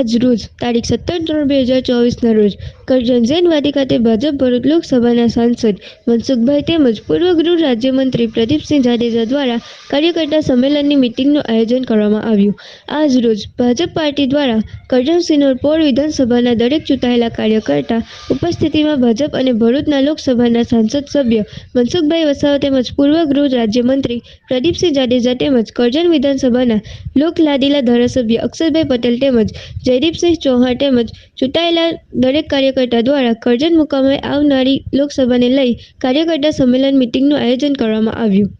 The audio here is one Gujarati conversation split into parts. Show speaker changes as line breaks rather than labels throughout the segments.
આજ રોજ, તારીખ સત્તર ત્રણ બે હજાર ચોવીસના રોજ, કરજણ જૈનવાડી ખાતે ભાજપ ભરૂચ લોકસભાના સાંસદ મનસુખભાઈ તેમજ પૂર્વ ગૃહ રાજ્યમંત્રી પ્રદીપસિંહ જાડેજા દ્વારા કાર્યકર્તા સંમેલનની મિટિંગનું આયોજન કરવામાં આવ્યું. આજ રોજ ભાજપ પાર્ટી દ્વારા કરજણ સિનોર પોર વિધાનસભાના દરેક ચૂંટાયેલા કાર્યકર્તા ઉપસ્થિતિમાં ભાજપ અને ભરૂચના લોકસભાના સાંસદ સભ્ય મનસુખભાઈ વસાવા તેમજ પૂર્વ ગૃહ રાજ્યમંત્રી પ્રદીપસિંહ જાડેજા તેમજ કરજણ વિધાનસભાના લોકલાદીલા ધારાસભ્ય અક્ષરભાઈ પટેલ તેમજ જયદીપસિંહ ચૌહાણ તેમજ ચૂંટાયેલા દરેક કાર્યકર્તા દ્વારા કરજણ મુકામે આવનારી લોકસભાને લઈ કાર્યકર્તા સંમેલન મિટિંગનું આયોજન કરવામાં આવ્યું.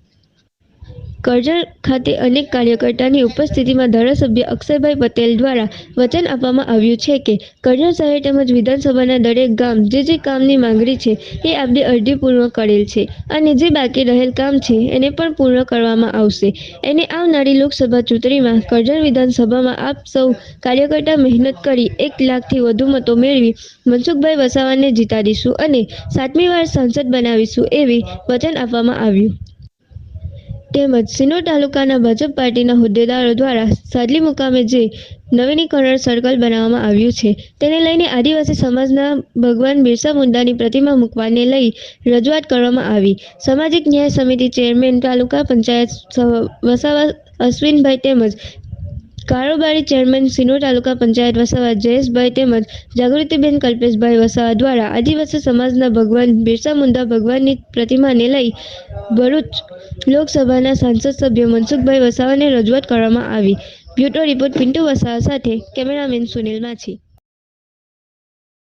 કરજણ ખાતે અનેક કાર્યકર્તાની ઉપસ્થિતિમાં ધારાસભ્ય અક્ષયભાઈ પટેલ દ્વારા વચન આપવામાં આવ્યું છે કે કરજણ શહેર તેમજ વિધાનસભાના દરેક ગામ જે જે કામની માંગણી છે એ આપણે અરજી પૂર્ણ કરેલ છે અને જે બાકી રહેલ કામ છે એને પણ પૂર્ણ કરવામાં આવશે. એને આવનારી લોકસભા ચૂંટણીમાં કરજણ વિધાનસભામાં આપ સૌ કાર્યકર્તા મહેનત કરી એક લાખથી વધુ મતો મેળવી મનસુખભાઈ વસાવાને જીતાડીશું અને સાતમી વાર સાંસદ બનાવીશું એવી વચન આપવામાં આવ્યું. તેમજ સિનોર તાલુકાના ભાજપ પાર્ટીના હોદ્દેદારો દ્વારા સાદલી મુકામે જે નવીનીકરણ સર્કલ બનાવવામાં આવ્યું છે, તેને લઈને આદિવાસી સમાજના ભગવાન બિરસા મુંડાની પ્રતિમા મૂકવાને લઈ રજૂઆત કરવામાં આવી. સામાજિક ન્યાય સમિતિ ચેરમેન તાલુકા પંચાયત વસાવા અશ્વિનભાઈ તેમજ કારોબારી ચેરમેન સિનોર તાલુકા પંચાયત વસાવા જયેશભાઈ તેમજ જાગૃતિબેન કલ્પેશભાઈ વસાવા દ્વારા આદિવાસી સમાજના ભગવાન બિરસા મુંડા ભગવાનની પ્રતિમાને લઈ ભરૂચ લોકસભાના સાંસદ સભ્ય મનસુખભાઈ વસાવાને રજૂઆત કરવામાં આવી. બ્યુટો રિપોર્ટ પિન્ટુ વસાવા સાથે કેમેરામેન સુનિલ માછી.